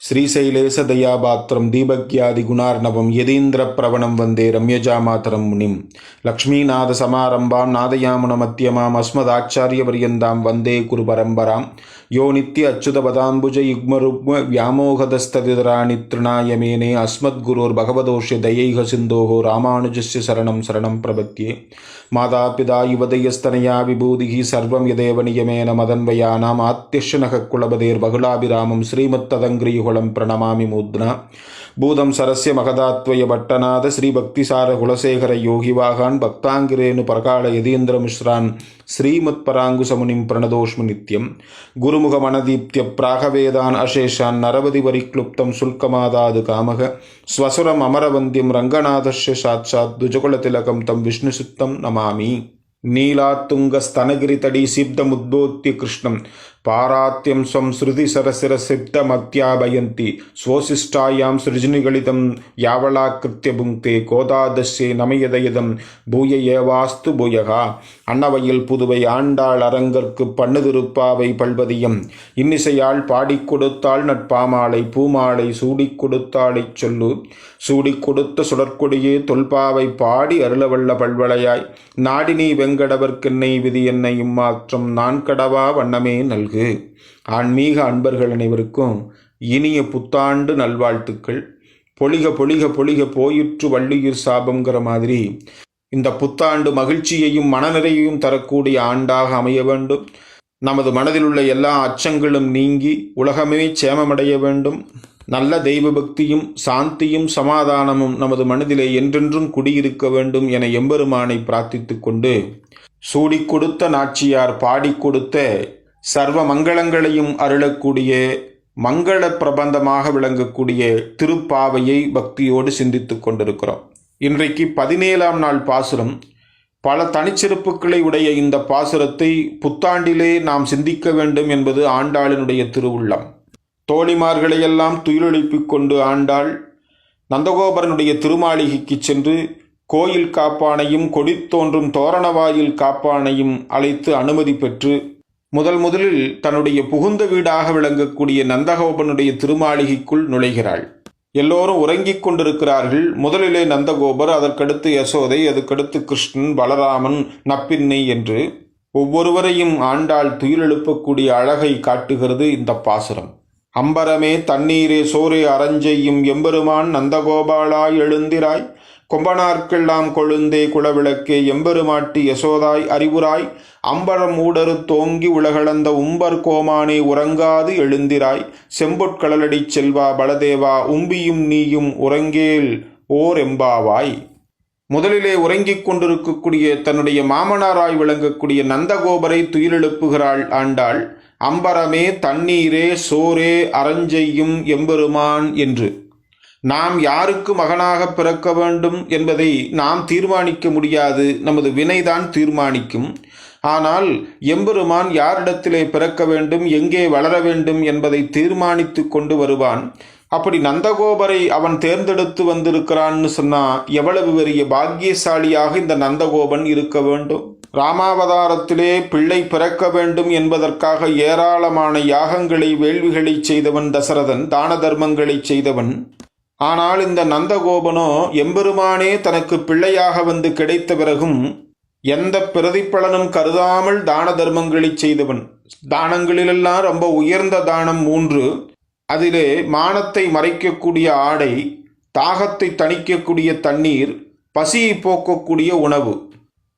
श्रीशैलेशदयापात्रं दीपज्ञादिगुणार्णवं यदीन्द्रप्रवणं वन्दे रम्यजामातरं मुनिं लक्ष्मीनाथसमारम्भां नादयामुनमध्यमाम् अस्मदाचार्यपर्यन्तां वन्दे कुरुपरम्परां ಯೋ ನಿತ್ಯ ಅಚ್ಯುತಪದಾಂಬುಜ ಯುಗ್ಮರುಗ್ಮ ವ್ಯಾಮೋಹದಸ್ತದಿತರಾಣಿ ತೃಣಾಯಮೇನೆ ಅಸ್ಮದ್ಗುರೋರ್ಭಗವದೋಷ್ಯ ದಯೈಹ ಸಿಂಧೋಃ ರಾಮಾನುಜಸ್ಯ ಶರಣಂ ಶರಣಂ ಪ್ರಪತ್ಯೆ ಮಾತಾ ಪಿತಾ ಯುವದಯಸ್ತನಯಾ ವಿಭೂತಿ ಸರ್ವಂ ಯದೇವ ನಿಯಮೇನ ಮದನ್ವಯಾನಾಂ ಆತ್ಯಶ್ನಃ ಕುಳಬದೇರ್ಬಹುಳಾಭಿರಾಮಂ ಶ್ರೀಮತ್ತದಂಗ್ರಿಯುಹುಳಂ ಪ್ರಣಮಾಮಿ ಮೂದ್ನ ಭೂತಂ ಸರಸ್ಯ ಮಹದಾತ್ವಯ ಭಟ್ಟನಾದ ಶ್ರೀ ಭಕ್ತಿಸಾರ ಕುಲಶೇಖರ ಯೋಗಿವಾಹಾನ್ ಭಕ್ತಾಂಗಿರೇನು ಪರಕಾಳ ಯದೀಂದ್ರ ಮಿಶ್ರಾನ್ ஸ்ரீமத் பராங்குசமுனிம் பிரணதோஷ்மி நித்யம். குருமுக மனதீப்திய பிராகவேதான் அசேஷான் நரவதி வரிக்ளுப்தம் சுல்கமாதாது காமக. ஸ்வசுரம் அமரவந்தியம் ரங்கநாதஸ்ய சாட்சாத் துஜகுலதிலகம் தம் விஷ்ணுசுத்தம் நமாமி. நீலாத்துங்கஸ்தனகிரிதடி பாராத்தியம் ஸ்வம் ஸ்ருதி சரசிர சிப்தமத்யாபயந்தி ஸ்வோசிஷ்டாயாம் சிருஜினிகளிதம் யாவளா புங்க்தே கோதாதஸ்யே நமயதயதம் பூய ஏவாஸ்து பூயகா. அன்னவையில் புதுவை ஆண்டாள் அரங்கற்கு பண்ணுதிருப்பாவை பல்வதியம். இன்னிசையால் பாடிக் கொடுத்தாள் நட்பாமாலை பூமாலை சூடிக் கொடுத்தாளைச் சொல்லு. சூடிக் கொடுத்த சுடற்கொடியே தொல்பாவை பாடி அருளவல்ல பல்வளையாய். நாடினி வெங்கடவர்க்கென்னை விதி என்னை இம்மாற்றம். நான் கடவா வண்ணமே நல்க ஆன்மீக அன்பர்கள் அனைவருக்கும் இனிய புத்தாண்டு நல்வாழ்த்துக்கள். பொழிக பொழிக பொழிக போயிற்று வள்ளியூர் சாபங்கிற மாதிரி இந்த புத்தாண்டு மகிழ்ச்சியையும் மனநிறையையும் தரக்கூடிய ஆண்டாக அமைய வேண்டும். நமது மனதில் உள்ள எல்லா அச்சங்களும் நீங்கி உலகமே சேமமடைய வேண்டும். நல்ல தெய்வ பக்தியும் சாந்தியும் சமாதானமும் நமது மனதிலே என்றென்றும் குடியிருக்க வேண்டும் என எம்பெருமானை பிரார்த்தித்து கொண்டு சூடிக் கொடுத்த நாச்சியார் பாடிக் கொடுத்த சர்வ மங்களங்களையும் அருளக்கூடிய மங்கள பிரபந்தமாக விளங்கக்கூடிய திருப்பாவையை பக்தியோடு சிந்தித்துக் கொண்டிருக்கிறோம். இன்றைக்கு பதினேழாம் நாள் பாசுரம். பல தனிச்சிறப்புகளை உடைய இந்த பாசுரத்தை புத்தாண்டிலே நாம் சிந்திக்க வேண்டும் என்பது ஆண்டாளினுடைய திருவுள்ளம். தோழிமார்களையெல்லாம் துயிலொழிப்பிக் கொண்டு ஆண்டாள் நந்தகோபரனுடைய திருமாளிகைக்கு சென்று கோயில் காப்பானையும் கொடித்தோன்றும் தோரணவாயில் காப்பானையும் அழைத்து அனுமதி பெற்று முதல் முதலில் தன்னுடைய புகுந்த வீடாக விளங்கக்கூடிய நந்தகோபனுடைய திருமாளிகைக்குள் நுழைகிறாள். எல்லோரும் உறங்கிக் கொண்டிருக்கிறார்கள். முதலிலே நந்தகோபர் அதற்கடுத்து யசோதை அதற்கடுத்து கிருஷ்ணன் பலராமன் நப்பின்னை என்று ஒவ்வொருவரையும் ஆண்டாள் துயிலெழுப்பக்கூடிய அழகை காட்டுகிறது இந்த பாசுரம். அம்பரமே தண்ணீரே சோரே அரஞ்செய்யும் எம்பெருமான் நந்தகோபாலாய் எழுந்திராய். கொம்பனார்க்கெல்லாம் கொழுந்தே குளவிளக்கே எம்பெருமாட்டி யசோதாய் அறிவுராய் அம்பரம் ஊடரு தோங்கி உலகளந்த உம்பர் கோமானே உறங்காது எழுந்திராய் செம்பொற்களலடிச் செல்வா பலதேவா உம்பியும் நீயும் உறங்கேல் ஓர் எம்பாவாய் முதலிலே உறங்கிக் கொண்டிருக்கக்கூடிய தன்னுடைய மாமனாராய் விளங்கக்கூடிய நந்தகோபரை துயிலெழுப்புகிறாள் ஆண்டாள் அம்பரமே தண்ணீரே சோரே அரஞ்செய்யும் எம்பெருமான் என்று. நாம் யாருக்கு மகனாக பிறக்க வேண்டும் என்பதை நாம் தீர்மானிக்க முடியாது. நமது வினைதான் தீர்மானிக்கும். ஆனால் எம்பெருமான் யாரிடத்திலே பிறக்க வேண்டும் எங்கே வளர வேண்டும் என்பதை தீர்மானித்து கொண்டு வருவான். அப்படி நந்தகோபரை அவன் தேர்ந்தெடுத்து வந்திருக்கிறான்னு சொன்னால் எவ்வளவு பெரிய பாக்கியசாலியாக இந்த நந்தகோபன் இருக்க வேண்டும்? ராமாவதாரத்திலே பிள்ளை பிறக்க வேண்டும் என்பதற்காக ஏராளமான யாகங்களை வேள்விகளை செய்தவன் தசரதன் தான தர்மங்களை செய்தவன். ஆனால் இந்த நந்தகோபனோ எம்பெருமானே தனக்கு பிள்ளையாக வந்து கிடைத்த பிறகும் எந்த பிரதிப்பலனும் கருதாமல் தான தர்மங்களை செய்தவன். தானங்களிலெல்லாம் ரொம்ப உயர்ந்த தானம் மூன்று. அதிலே மானத்தை மறைக்கக்கூடிய ஆடை தாகத்தை தணிக்கக்கூடிய தண்ணீர் பசியை போக்கக்கூடிய உணவு.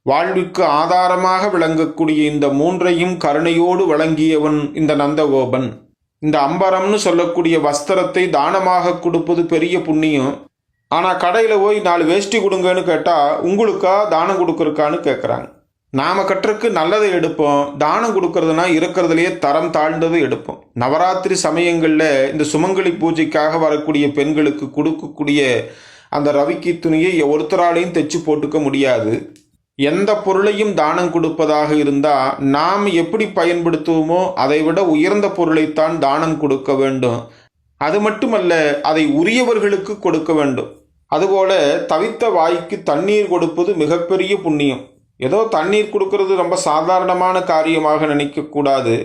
வாழ்விற்கு ஆதாரமாக விளங்கக்கூடிய இந்த மூன்றையும் கருணையோடு வழங்கியவன் இந்த நந்தகோபன். இந்த அம்பரம்னு சொல்லக்கூடிய வஸ்திரத்தை தானமாக கொடுப்பது பெரிய புண்ணியம். ஆனால் கடையில் போய் நாலு வேஷ்டி கொடுங்கன்னு கேட்டால் உங்களுக்கா தானம் கொடுக்குறக்கான்னு கேட்குறாங்க நாம் கட்டுறக்கு நல்லதை எடுப்போம். தானம் கொடுக்கறதுனா இருக்கிறதுலையே தரம் தாழ்ந்தது எடுப்போம். நவராத்திரி சமயங்களில் இந்த சுமங்கலி பூஜைக்காக வரக்கூடிய பெண்களுக்கு கொடுக்கக்கூடிய அந்த ரவிக்கு துணியை ஒருத்தராலையும் தைச்சு போட்டுக்க முடியாது. எந்த பொருளையும் தானம் கொடுப்பதாக இருந்தால் நாம் எப்படி பயன்படுத்துவோமோ அதை விட உயர்ந்த பொருளைத்தான் தானம் கொடுக்க வேண்டும். அது மட்டுமல்ல அதை உரியவர்களுக்கு கொடுக்க வேண்டும். அதுபோல தவித்த வாய்க்கு தண்ணீர் கொடுப்பது மிகப்பெரிய புண்ணியம். ஏதோ தண்ணீர் கொடுக்கறது ரொம்ப சாதாரணமான காரியமாக நினைக்கக்கூடாது.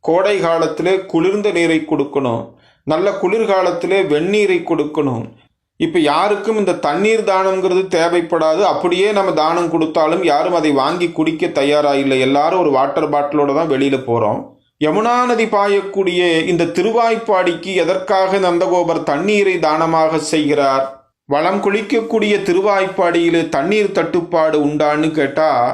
கோடை காலத்தில் குளிர்ந்த நீரை கொடுக்கணும். நல்ல குளிர்காலத்திலே வெந்நீரை கொடுக்கணும். இப்போ யாருக்கும் இந்த தண்ணீர் தானம்ங்கிறது தேவைப்படாது. அப்படியே நம்ம தானம் கொடுத்தாலும் யாரும் அதை வாங்கி குடிக்க தயாராக இல்லை எல்லாரும் ஒரு வாட்டர் பாட்டிலோட தான் வெளியில் போகிறோம் யமுனா நதி பாயக்கூடிய இந்த திருவாய்ப்பாடிக்கு எதற்காக நந்தகோபர் தண்ணீரை தானமாக செய்கிறார்? வளம் குளிக்கக்கூடிய திருவாய்ப்பாடியில் தண்ணீர் தட்டுப்பாடு உண்டான்னு கேட்டால்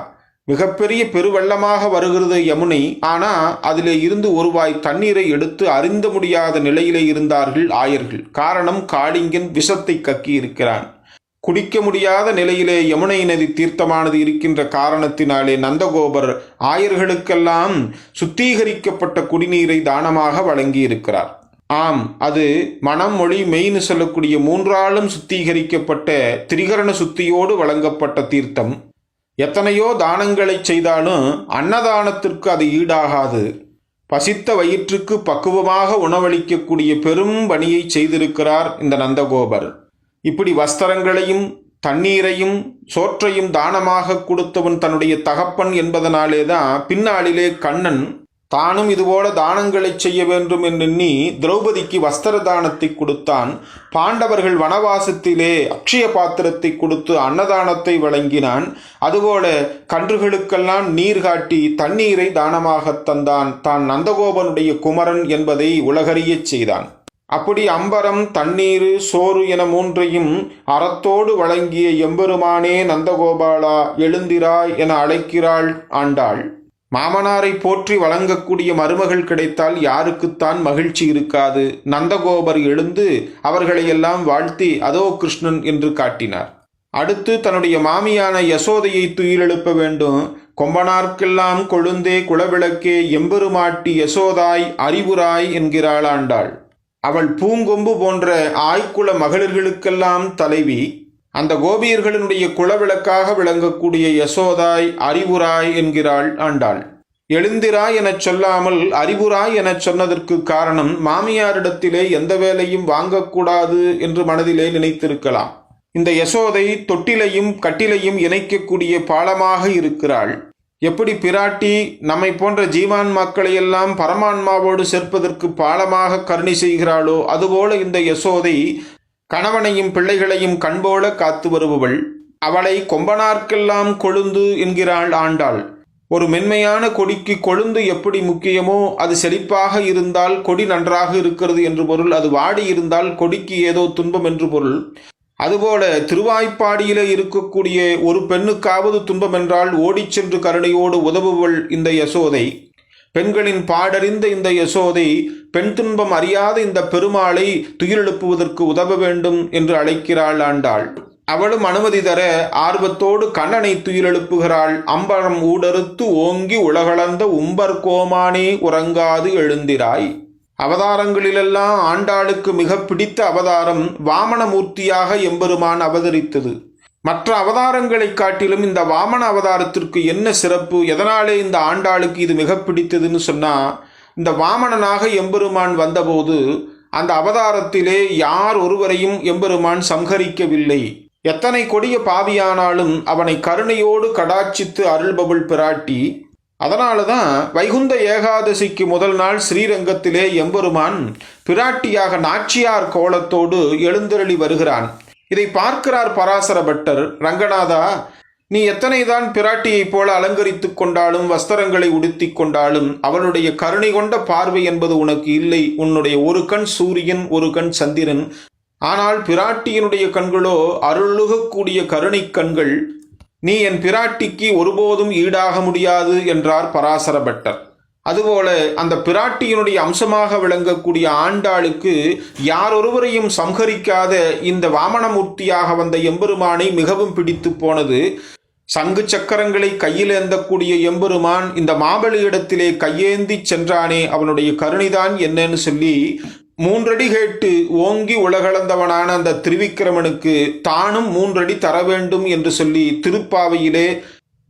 மிகப்பெரிய பெருவெள்ளமாக வருகிறது யமுனை. ஆனா அதிலே இருந்து ஒருவாய் தண்ணீரை எடுத்து அறிந்த முடியாத நிலையிலே இருந்தார்கள் ஆயர்கள். காரணம் காளிங்கன் விஷத்தை கக்கி இருக்கிறான். குடிக்க முடியாத நிலையிலே யமுனை நதி தீர்த்தமானது இருக்கின்ற காரணத்தினாலே நந்தகோபர் ஆயர்களுக்கெல்லாம் சுத்திகரிக்கப்பட்ட குடிநீரை தானமாக வழங்கி இருக்கிறார் ஆம் அது மனம் மொழி மெய்னு சொல்லக்கூடிய மூன்றாலும் சுத்திகரிக்கப்பட்ட திரிகரண சுத்தியோடு வழங்கப்பட்ட தீர்த்தம். எத்தனையோ தானங்களை செய்தாலும் அன்னதானத்திற்கு அது ஈடாகாது. பசித்த வயிற்றுக்கு பக்குவமாக உணவளிக்கக்கூடிய பெரும் பணியை செய்திருக்கிறார் இந்த நந்தகோபர். இப்படி வஸ்திரங்களையும் தண்ணீரையும் சோற்றையும் தானமாக கொடுத்தவன் தன்னுடைய தகப்பன் என்பதனாலே தான் பின்னாளிலே கண்ணன் தானும் இதுபோல தானங்களை செய்ய வேண்டும் என்றெண்ணி திரௌபதிக்கு வஸ்திர தானத்தை கொடுத்தான். பாண்டவர்கள் வனவாசத்திலே அக்ஷய பாத்திரத்தை கொடுத்து அன்னதானத்தை வழங்கினான். அதுபோல கன்றுகளுக்கெல்லாம் நீர் காட்டி தண்ணீரை தானமாகத் தந்தான். தான் நந்தகோபனுடைய குமரன் என்பதை உலகறியச் செய்தான். அப்படி அம்பரம் தண்ணீர் சோறு என மூன்றையும் அறத்தோடு வழங்கிய எம்பெருமானே நந்தகோபாலா எழுந்திராய் என அழைக்கிறாள் ஆண்டாள். மாமனாரை போற்றி வழங்கக்கூடிய மருமகள் கிடைத்தால் யாருக்குத்தான் மகிழ்ச்சி இருக்காது. நந்தகோபர் எழுந்து அவர்களையெல்லாம் வாழ்த்தி அதோ கிருஷ்ணன் என்று காட்டினார். அடுத்து தன்னுடைய மாமியான யசோதையை துயிலெழுப்ப வேண்டும். கொம்பனார்க்கெல்லாம் கொழுந்தே குளவிளக்கே எம்பெருமாட்டி யசோதாய் அறிவுராய் என்கிறாள் ஆண்டாள் அவள் பூங்கொம்பு போன்ற ஆய்க்குல மகளிர்களுக்கெல்லாம் தலைவி அந்த கோபியர்களினுடைய குலவிளக்காக விளங்கக்கூடிய யசோதாய் அறிவுராய் என்கிறாள் ஆண்டாள். எழுந்திராய் எனச் சொல்லாமல் அறிவுராய் எனச் சொன்னதற்கு காரணம் மாமியாரிடத்திலே எந்த வேலையும் வாங்கக்கூடாது என்று மனதிலே நினைத்திருக்கலாம். இந்த யசோதை தொட்டிலையும் கட்டிலையும் இணைக்கக்கூடிய பாலமாக இருக்கிறாள். எப்படி பிராட்டி நம்மை போன்ற ஜீவான்மாக்களையெல்லாம் பரமான்மாவோடு சேர்ப்பதற்கு பாலமாக கருணை செய்கிறாளோ அதுபோல இந்த யசோதை கணவனையும் பிள்ளைகளையும் கண்போல காத்து வருபவள். அவளை கொம்பனார்க்கெல்லாம் கொழுந்து என்கிறாள் ஆண்டாள். ஒரு மென்மையான கொடிக்கு கொழுந்து எப்படி முக்கியமோ அது செழிப்பாக இருந்தால் கொடி நன்றாக இருக்கிறது என்று பொருள். அது வாடி இருந்தால் கொடிக்கு ஏதோ துன்பம் என்று பொருள். அதுபோல திருவாய்ப்பாடியிலே இருக்கக்கூடிய ஒரு பெண்ணுக்காவது துன்பம் என்றால் ஓடிச் சென்று கருணையோடு உதவுவள் இந்த யசோதை. பெண்களின் பாடறிந்த இந்த யசோதை பெண் துன்பம் அறியாத இந்த பெருமாளை துயிலெழுப்புவதற்கு உதவ வேண்டும் என்று அழைக்கிறாள் ஆண்டாள். அவளும் அனுமதி தர ஆர்வத்தோடு கண்ணனை துயிலெழுப்புகிறாள். அம்பரம் ஊடறுத்து ஓங்கி உலகளந்த உம்பர் கோமானே உறங்காது எழுந்திராய். அவதாரங்களிலெல்லாம் ஆண்டாளுக்கு மிக பிடித்த அவதாரம் வாமனமூர்த்தியாக எம்பெருமான் அவதரித்தது. மற்ற அவதாரங்களைக் காட்டிலும் இந்த வாமன அவதாரத்திற்கு என்ன சிறப்பு? எதனாலே இந்த ஆண்டாளுக்கு இது மிக பிடித்ததுன்னு சொன்னால் இந்த வாமனனாக எம்பெருமான் வந்தபோது அந்த அவதாரத்திலே யார் ஒருவரையும் எம்பெருமான் சம்ஹரிக்கவில்லை. எத்தனை கொடிய பாவியானாலும் அவனை கருணையோடு கடாட்சித்து அருள்பவள் பிராட்டி. அதனால தான் வைகுந்த ஏகாதசிக்கு முதல் நாள் ஸ்ரீரங்கத்திலே எம்பெருமான் பிராட்டியாக நாச்சியார் கோலத்தோடு எழுந்தருளி வருகிறான். இதை பார்க்கிறார் பராசர பட்டர் ரங்கநாதா நீ எத்தனைதான் பிராட்டியைப் போல அலங்கரித்துக் கொண்டாலும் வஸ்திரங்களை உடுத்திக் கொண்டாலும் அவளுடைய கருணை கொண்ட பார்வை என்பது உனக்கு இல்லை. உன்னுடைய ஒரு கண் சூரியன் ஒரு கண் சந்திரன். ஆனால் பிராட்டியினுடைய கண்களோ அருளுகக்கூடிய கருணை கண்கள். நீ என் பிராட்டிக்கு ஒருபோதும் ஈடாக முடியாது என்றார் பராசர பட்டர் அதுபோல அந்த பிராட்டியினுடைய அம்சமாக விளங்கக்கூடிய ஆண்டாளுக்கு யாரொருவரையும் சம்ஹரிக்காத இந்த வாமனமூர்த்தியாக வந்த எம்பெருமானை மிகவும் பிடித்து போனது. சங்கு சக்கரங்களை கையில் ஏந்தக்கூடிய எம்பெருமான் இந்த மாபலியிடத்திலே கையேந்தி சென்றானே அவனுடைய கருணைதான் என்னன்னு சொல்லி மூன்றடி கேட்டு ஓங்கி உலகளந்தவனான அந்த திருவிக்கிரமனுக்கு தானும் மூன்றடி தர வேண்டும் என்று சொல்லி திருப்பாவையிலே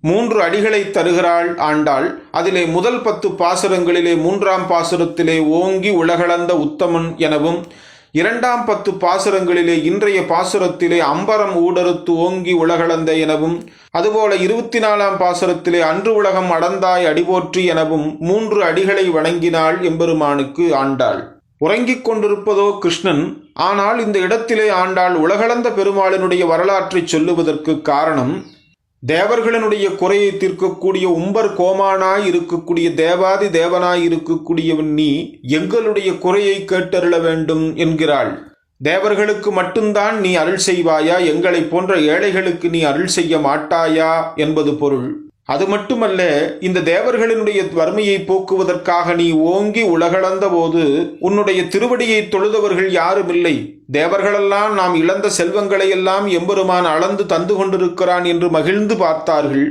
மூன்று அடிகளை தருகிறாள் ஆண்டாள். அதிலே முதல் பத்து பாசுரங்களிலே மூன்றாம் பாசுரத்திலே ஓங்கி உலகளந்த உத்தமன் எனவும் இரண்டாம் பத்து பாசுரங்களிலே இன்றைய பாசுரத்திலே அம்பரம் ஊடறுத்து ஓங்கி உலகளந்த எனவும் அதுபோல இருபத்தி நாலாம் பாசுரத்திலே அன்று உலகம் அடந்தாய் அடிபோற்றி எனவும் மூன்று அடிகளை வணங்கினாள் எம்பெருமானுக்கு ஆண்டாள். உறங்கிக் கொண்டிருப்பதோ கிருஷ்ணன் ஆனால் இந்த இடத்திலே ஆண்டாள் உலகளந்த பெருமாளினுடைய வரலாற்றைச் சொல்லுவதற்கு காரணம் தேவர்களினுடைய குறையை தீர்க்கக்கூடிய உம்பர் கோமானாய் இருக்கக்கூடிய தேவாதி தேவனாய் இருக்கக்கூடியவன் நீ எங்களுடைய குறையை கேட்டருள வேண்டும் என்கிறாள். தேவர்களுக்கு மட்டும்தான் நீ அருள் செய்வாயா? எங்களைப் போன்ற ஏழைகளுக்கு நீ அருள் செய்ய மாட்டாயா? என்பது பொருள். அது மட்டுமல்ல இந்த தேவர்களினுடைய வறுமையை போக்குவதற்காக நீ ஓங்கி உலகளந்த போது உன்னுடைய திருவடியை தொழுதவர்கள் யாரும் இல்லை. தேவர்களெல்லாம் நாம் இழந்த செல்வங்களை எல்லாம் எம்பெருமான் அளந்து தந்து கொண்டிருக்கிறான் என்று மகிழ்ந்து பார்த்தார்கள்.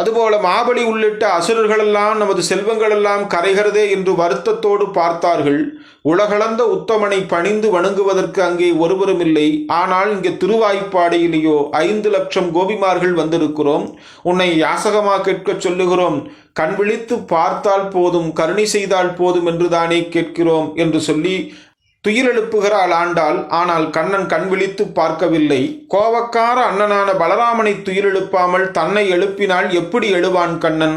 அதுபோல மாபலி உள்ளிட்ட அசுரர்களெல்லாம் நமது செல்வங்களெல்லாம் கரைகிறதே என்று வருத்தத்தோடு பார்த்தார்கள். உலகளந்த உத்தமனை பணிந்து வணங்குவதற்கு அங்கே ஒருவரும் இல்லை. ஆனால் இங்கே திருவாய்ப்பாடையிலேயோ ஐந்து லட்சம் கோபிமார்கள் வந்திருக்கிறோம். உன்னை யாசகமாக கேட்கச் சொல்லுகிறோம். கண் விழித்து பார்த்தால் போதும் கருணை செய்தால் போதும் என்று தானே கேட்கிறோம் என்று சொல்லி துயிலெழுப்புகிறாள் ஆண்டாள். ஆனால் கண்ணன் கண் விழித்து பார்க்கவில்லை. கோவக்கார அண்ணனான பலராமனை துயிலெழுப்பாமல் தன்னை எழுப்பினால் எப்படி எழுவான் கண்ணன்?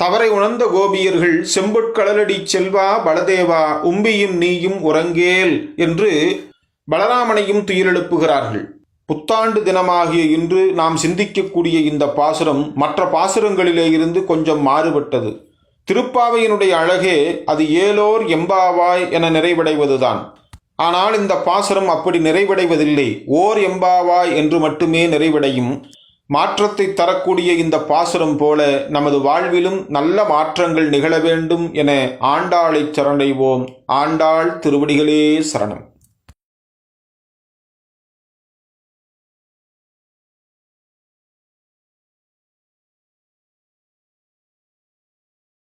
தவறை உணர்ந்த கோபியர்கள் செம்பொற்களலடி செல்வா பலதேவா உம்பியும் நீயும் உறங்கேல் என்று பலராமனையும் துயிலெழுப்புகிறார்கள். புத்தாண்டு தினமாகிய இன்று நாம் சிந்திக்கக்கூடிய இந்த பாசுரம் மற்ற பாசுரங்களிலே இருந்து கொஞ்சம் மாறுபட்டது. திருப்பாவையினுடைய அழகே அது ஏலோர் எம்பாவாய் என நிறைவடைவதுதான். ஆனால் இந்த பாசுரம் அப்படி நிறைவடைவதில்லை. ஓர் எம்பாவாய் என்று மட்டுமே நிறைவடையும். மாற்றத்தை தரக்கூடிய இந்த பாசுரம் போல நமது வாழ்விலும் நல்ல மாற்றங்கள் நிகழ வேண்டும் என ஆண்டாளைச் சரணைவோம் ஆண்டாள் திருவடிகளே சரணம்.